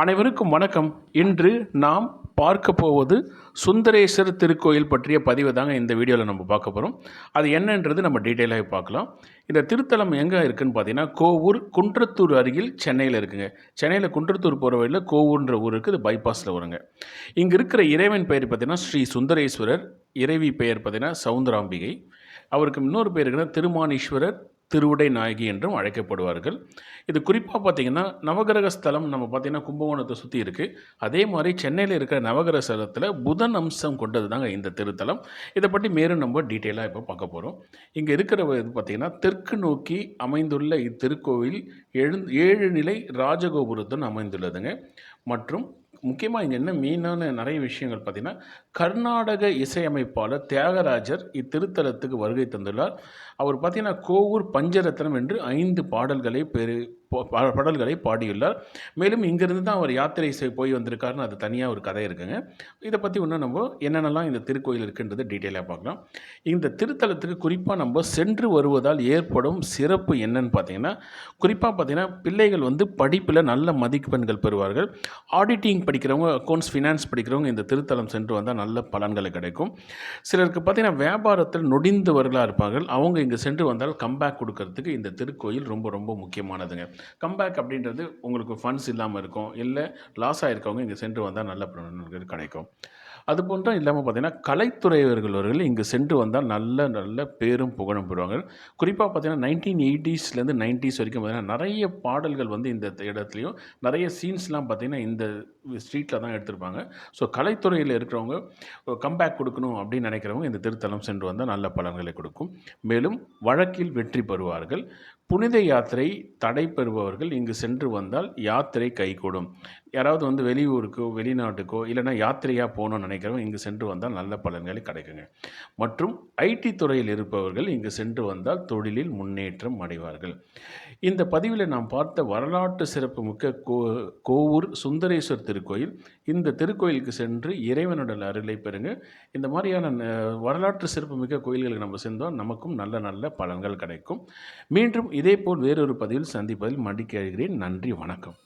அனைவருக்கும் வணக்கம். இன்று நாம் பார்க்க போவது சுந்தரேஸ்வர் திருக்கோயில் பற்றிய பதிவை தாங்க இந்த வீடியோவில் நம்ம பார்க்க போகிறோம் அது என்னன்றது நம்ம டீட்டெயிலாக பார்க்கலாம். இந்த திருத்தலம் எங்கே இருக்குதுன்னு பார்த்தீங்கன்னா கோவூர் குன்றத்தூர் அருகில் சென்னையில் இருக்குங்க. சென்னையில் குன்றத்தூர் போகிற வழியில் கோவூர்ன்ற ஊருக்கு இது பைபாஸில் வருங்க. இங்கே இருக்கிற இறைவன் பெயர் பார்த்தீங்கன்னா ஸ்ரீ சுந்தரேஸ்வரர். இறைவி பெயர் பார்த்தீங்கன்னா சவுந்தராம்பிகை. அவருக்கு இன்னொரு பேர் இருக்குன்னா திருமானீஸ்வரர். திருவுடை நாயகி என்றும் அழைக்கப்படுவார்கள். இது குறிப்பாக பார்த்தீங்கன்னா நவகிரக ஸ்தலம் நம்ம பார்த்திங்கன்னா கும்பகோணத்தை சுற்றி இருக்குது அதே மாதிரி சென்னையில் இருக்கிற நவகிரக ஸ்தலத்தில் புதன் அம்சம் கொண்டது தாங்க இந்த திருத்தலம். இதை பற்றி மேலும் நம்ம டீட்டெயிலாக இப்போ பார்க்க போகிறோம் இங்கே இருக்கிற இது பார்த்திங்கன்னா தெற்கு நோக்கி அமைந்துள்ள இத்திருக்கோவில் எழு ஏழு நிலை ராஜகோபுரத்துடன் அமைந்துள்ளதுங்க. மற்றும் முக்கியமாக இங்கே என்ன மெயினான நிறைய விஷயங்கள் பார்த்திங்கன்னா கர்நாடக இசையமைப்பாளர் தியாகராஜர் இத்திருத்தலத்துக்கு வருகை தந்துள்ளார். அவர் பார்த்திங்கன்னா கோவூர் பஞ்சரத்னம் என்று ஐந்து பாடல்களை பெரு பாடல்களை பாடியுள்ளார். மேலும் இங்கிருந்து தான் அவர் யாத்திரை செய் போய் வந்திருக்காருன்னு அது தனியாக ஒரு கதை இருக்குங்க. இதை பற்றி இன்னும் நம்ம என்னென்னலாம் இந்த திருக்கோயில் இருக்குன்றது டீட்டெயிலாக பார்க்கலாம். இந்த திருத்தலத்துக்கு குறிப்பாக நம்ம சென்று வருவதால் ஏற்படும் சிறப்பு என்னன்னு பார்த்தீங்கன்னா குறிப்பாக பார்த்தீங்கன்னா பிள்ளைகள் வந்து படிப்பில் நல்ல மதிப்பெண்கள் பெறுவார்கள். ஆடிட்டிங் படிக்கிறவங்க அக்கௌண்ட்ஸ் ஃபினான்ஸ் படிக்கிறவங்க இந்த திருத்தலம் சென்று வந்தால் நல்ல பலன்களை கிடைக்கும். சிலருக்கு பார்த்தீங்கன்னா வியாபாரத்தில் நொடிந்தவர்களாக இருப்பார்கள். அவங்க இங்கே சென்று வந்தால் கம்பேக் கொடுக்கறதுக்கு இந்த திருக்கோயில் ரொம்ப ரொம்ப முக்கியமானதுங்க. கம்பேக் அப்படின்றது உங்களுக்கு ஃபண்ட்ஸ் இல்லாமல் இருக்கும். இல்லை லாஸ் ஆகிருக்கவங்க இங்கே சென்று வந்தால் நல்ல பலன்கள் கிடைக்கும். அது போன்றும் இல்லாமல் பார்த்தீங்கன்னா கலைத்துறையவர்கள் இங்கே சென்று வந்தால் நல்ல நல்ல பேரும் புகழும் பெறுவாங்க குறிப்பாக பார்த்தீங்கன்னா நைன்டீன் எயிட்டிஸ்லேருந்து நைன்டிஸ் வரைக்கும் பார்த்தீங்கன்னா நிறைய பாடல்கள் வந்து இந்த இடத்துலையும் நிறைய சீன்ஸ்லாம் பார்த்தீங்கன்னா இந்த ஸ்ட்ரீட்டில் தான் எடுத்திருப்பாங்க. ஸோ கலைத்துறையில் இருக்கிறவங்க கம்பேக் கொடுக்கணும் அப்படின்னு நினைக்கிறவங்க இந்த திருத்தலம் சென்று வந்தால் நல்ல பலன்களை கொடுக்கும். மேலும் வழக்கில் வெற்றி பெறுவார்கள். புனித யாத்திரை தடை பெறுபவர்கள் இங்கு சென்று வந்தால் யாத்திரை கைகூடும். யாராவது வந்து வெளியூருக்கோ வெளிநாட்டுக்கோ இல்லைன்னா யாத்திரையாக போகணும்னு நினைக்கிறவங்க இங்கு சென்று வந்தால் நல்ல பலன்களை கிடைக்குங்க. மற்றும் ஐடி துறையில் இருப்பவர்கள் இங்கு சென்று வந்தால் தொழிலில் முன்னேற்றம் அடைவார்கள். இந்த பதிவில் நாம் பார்த்த வரலாற்று சிறப்பு மிக்க கோ கோவூர் சுந்தரேஸ்வர் திருக்கோயில். இந்த திருக்கோயிலுக்கு சென்று இறைவனோட அருளை பெறுங்க. இந்த மாதிரியான வரலாற்று சிறப்பு மிக்க கோயில்களுக்கு நம்ம சென்றோம். நமக்கும் நல்ல நல்ல பலன்கள் கிடைக்கும். மீண்டும் இதேபோல் வேறொரு பதிவில் சந்திப்பதில் மடிக்கழுகிறேன் நன்றி வணக்கம்.